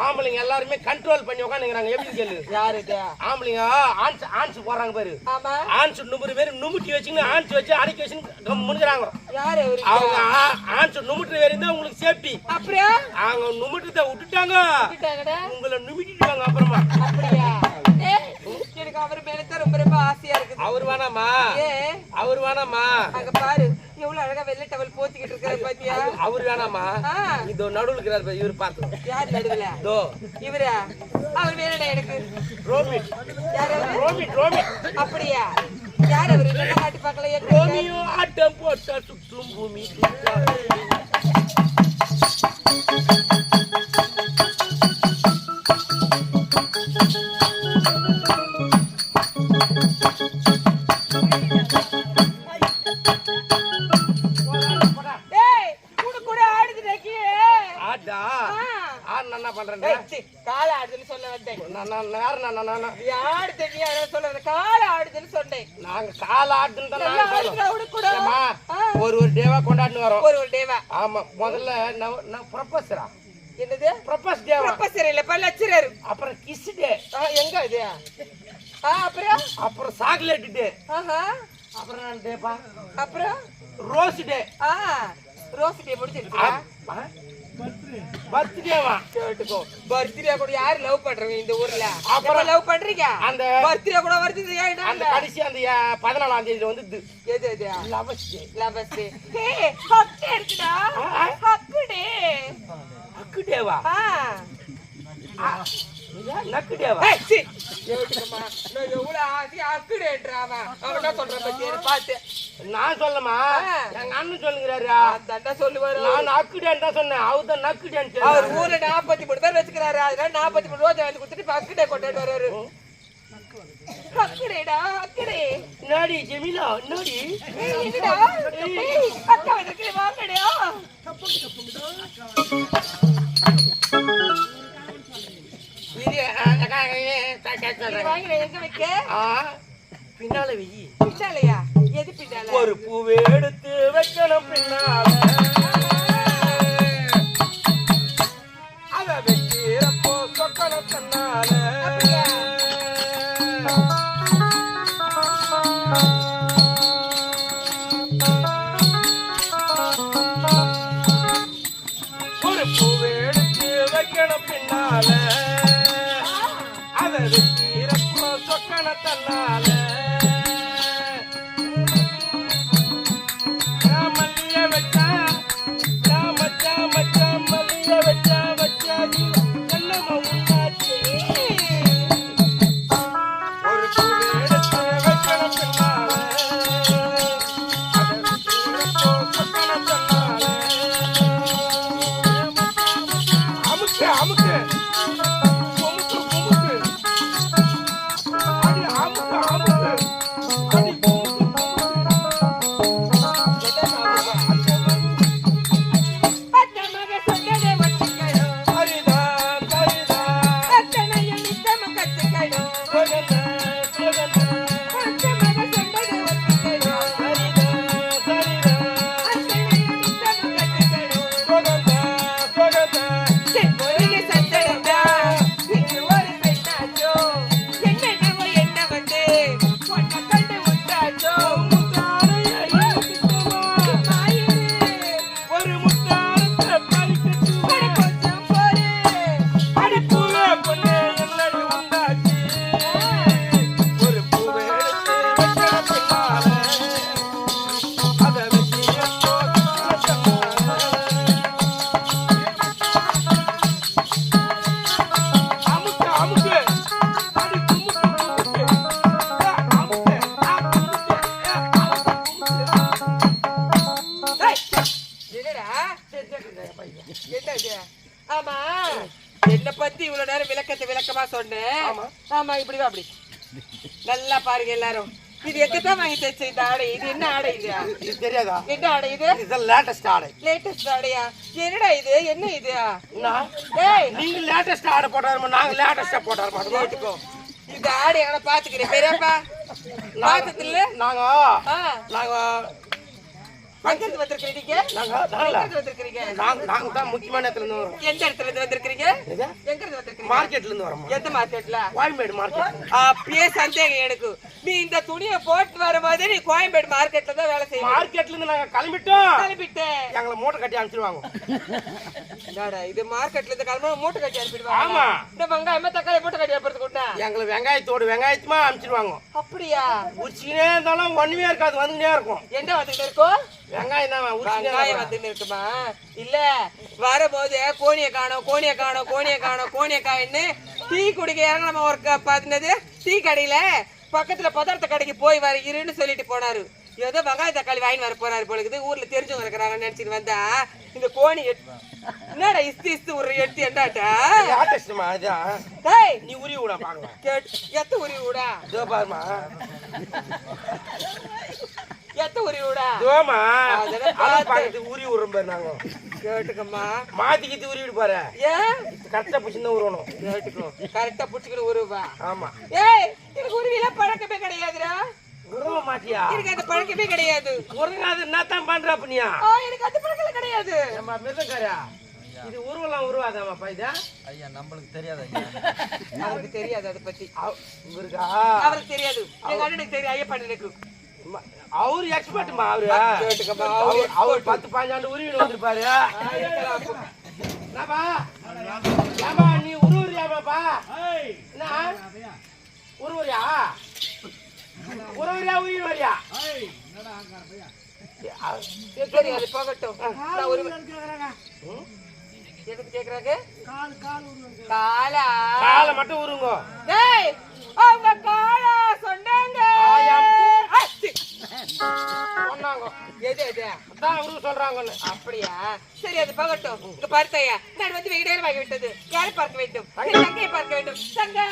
ஆம்பளைங்க எல்லாருமே கண்ட்ரோல் பண்ணி உட்காந்துக்கிறாங்க எப்படி கேளு யாரு இது ஆம்பளைங்க ஆன்ஸ் ஆன்ஸ் போடுறாங்க பாரு. ஆமா. ஆன்ஸ் நும்புறு பேர் நுமுட்டி வச்சுன்னு ஆன்ஸ் வச்சு அடக்கி வச்சுன்னு முடிஞ்சுறாங்க யாரு அவங்க ஆன்ஸ் நுமுட்டு வேறு இருந்தா உங்களுக்கு சேஃப்டி அப்புறம் அவங்க நுமுட்டுறத விட்டுட்டாங்க. உங்களை நுமிட்டிடுவாங்க அப்புறமா. அப்படியா? எனக்கு அவர் மேல தான் ரொம்ப ரொம்ப ஆசையா இருக்குது. அவர் வேணாமா? ஏ அவர் வேணாமா? அங்க பாரு. எவ்வளவு அழகா வெள்ளை டவல் போத்திக்கிட்டு இருக்காரு பாத்தியா? அவர் வேணாமா? இதோ நடுவுல இருக்கிறார் இவர் பார்த்து. யார் நடுவுல? இதோ. இவரா? அவர் வேணுடா எனக்கு? ரோமிட். யார் அவரு? ரோமிட் ரோமிட். அப்படியா? யார் அவரு? நல்லா காட்டி பார்க்கலையே ரோமியோ ஆட்டம் போட்டா சுற்றும் பூமி சுற்றாது. நான் நான் யாரு நான் யாரு தெரியா வந்தேன் கால ஆடுதுன்னு சொன்னேன். நாங்க கால ஆட்டுன்னு தான். ஒரு ஒரு டேவா கொண்டாடின்னு வரோம். ஒரு ஒரு டேவா. ஆமா முதல்ல நான் ப்ரொபஸரா? என்னது? ப்ரொபஸ் டேவா. ப்ரொஃபசர் இல்லப்பா லட்சரர் அப்புறம் கிஸ் டே. எங்க இது? ஆ அப்புறம்? அப்புறம் சாக்லேட் டே. அப்புறம் நான் டேப்பா? அப்புறம்? ரோஸ் டே. ஆ ரோஸ் டே முடிச்சிருக்கா பர்த்டேவா கேட்டுக்கோ. பர்த்டே கூட யாரு லவ் பண்றவங்க இந்த ஊர்ல? அப்புறம் லவ் பண்றீங்க? அந்த பர்த்டே கூட வருது அந்த கடைசி அந்த பதினாலாம் தேதி வந்து எது எது? லவஸ் டே லவஸ் டே ஹே ஹக்கு இருக்குடா. ஹக்கு டே அக்கு டேவா நான் சொல்லமா. எங்க அண்ணன் சொல்லுங்கிறாரு சொல்லுவாரு. நான் அக்குடேன்னு தான் சொன்னேன். அவர் தான் நக்குடேன்னு அவர். ஊர்ல நாற்பத்தி மூணு பேர் வச்சுக்கிறாரு. அதனால நாற்பத்தி மூணு ரோஜா வந்து கொடுத்துட்டு இப்ப அக்கடை கொண்டாட்டு வர்றாரு. அக்கடைடா அக்கடை. என்னடி ஜெமிலா என்னடி? ஏய், என்னடா? அக்கா வந்திருக்கு வாங்கடா. எங்க வைக்க? பின்னால வெயி பின்னாலயா? எது பின்னால? ஒரு பூவை எடுத்து வைக்கணும் பின்னால. அத வைக்கிறப்போ சொக்கணும் தன்னால? ஒரு பூவை எடுத்து வைக்கணும் பின்னால. Yeah. என்ன இது? ஆமா. என்ன பத்தி இவ்வளவு நேரம் விளக்கத்தை விளக்கமா சொன்னேன் ஆமா. இப்படி வா அப்படி. நல்லா பாருங்க எல்லாரும். இது எங்கதான் வாங்கி தைச்ச இந்த ஆடை? இது என்ன ஆடை இது? இது தெரியாதா? என்ன ஆடை இது? லேட்டஸ்ட் ஆடை. லேட்டஸ்ட் ஆடையா? என்னடா இது? என்ன இது? டேய் நீங்க லேட்டஸ்ட் ஆடை போட்டாருமா நாங்க லேட்டஸ்டா போட்டாரு மாட்டோம் இந்த ஆடை எங்கட பாத்துக்கிறேன். பெரியப்பா பார்த்தது இல்ல நாங்க நாங்க எங்க இருந்து வந்திருக்கிறீங்க? நாங்க நாங்களா? நாங்க நாங்க தான் முக்கியமான இடத்துல இருந்து வரோம். எந்த இடத்துல இருந்து வந்திருக்கிறீங்க? எது? எங்க? இருந்து வந்திருக்கிறீங்க? மார்க்கெட்ல இருந்து வரோம். எந்த மார்க்கெட்ல? கோயம்பேடு மார்க்கெட். அப்பயே சந்தேகம் எனக்கு. நீ இந்த துணியை போட்டு வரும்போது நீ கோயம்பேடு மார்க்கெட்ல தான் வேலை செய்ய மார்க்கெட்ல இருந்து நாங்க கிளம்பிட்டோம். கிளம்பிட்டேன். எங்களை மூட்டை கட்டி அனுப்பிச்சிருவாங்க. என்னடா, இது மார்க்கெட்ல இருந்து கிளம்ப மூட்டை கட்டி அனுப்பிடுவாங்க. ஆமா. இந்த வெங்காயமா தக்காளி மூட்டை கட்டி அனுப்புறது கூட எங்களை வெங்காயத்தோடு வெங்காயத்துமா அனுப்பிச்சிருவாங்க அப்படியா? உச்சிக்கினே இருந்தாலும் ஒண்ணுமே இருக்காது வந்துக்கினே இருக்கும். என்ன வந்துட்டு இருக்கோம் வெங்காயம் தான் வெங்காயம் இருக்கும். இல்ல வரும்போது கோணிய காணோம் கோணிய காணோம் கோணிய காணோம் கோணிய காயின்னு டீ குடிக்க இறங்கணும் ஒரு க- பார்த்தது டீ கடையில பக்கத்துல பதார்த்த கடைக்கு போய் வர இருன்னு சொல்லிட்டு போனாரு. ஏதோ வெங்காய தக்காளி வாங்கி வர போறாரு போல இருக்குது. ஊர்ல தெரிஞ்சவங்க இருக்கிறாங்கன்னு நினைச்சிட்டு வந்தா இந்த கோணி என்னடா இஸ்து இஸ்து ஒரு எடுத்து எண்டாட்டா? டேய்! நீ உரி விட பாக்கலாம் எத்த உரி விடா? இதோ பாருமா எத்த உரி விடா? இதோமா அதெல்லாம் அது பக்கத்து உரி விடுறோம் பாரு நாங்க. கேட்டுக்கம்மா. மாத்திக்கிட்டு உரி விடு பாரு. ஏன்? கரெக்டா பிடிச்சி தான் உருவணும். கேட்டுக்கோ. கரெக்டா புடிச்சுக்கிட்டு உருவா. ஆமா. ஏய் எனக்கு உருவிலாம் பழக்கமே கிடையாதுடா. மாட்டியா? எனக்கு அந்த பழக்கமே கிடையாது. உருங்காது என்ன தான் பண்ற அப்படியா ஆ எனக்கு அந்த பழக்கம் கிடையாது. நம்ம மிருதக்காரா இது உருவெல்லாம் உருவாதாமாப்பா இதா? ஐயா நம்மளுக்கு தெரியாது ஐயா. அவருக்கு தெரியாது அதை பத்தி. இவருக்கா அவருக்கு தெரியாது. எங்க அண்ணனுக்கு தெரியும் ஐயப்பன் எனக்கு. ம- அவரு எக்ஸ்பர்ட்மா அவரு? அவர் அவர் பத்து பதினஞ்சு உருவின்னு வந்திருப்பாரு. என்னப்பா? ஏப்பா நீ உருவுறியாமாப்பா? என்ன? உருவுறியா? உருவுறியா உயிர் வரியா சரி அது போகட்டும். எதுக்கு கேக்குறாங்க காலா காலை மட்டும் உருங்க. டேய் அவங்க காலா சொன்னாங்க. சொன்னாங்க. எது எது? அதான் சொல்றாங்கன்னு. அப்படியா? சரி அது போகட்டும். இங்க பார்த்தையா நான் வந்து வெகு நேரம் ஆகி விட்டது யாரை பார்க்க வேண்டும்? தங்கையை பார்க்க வேண்டும். தங்கா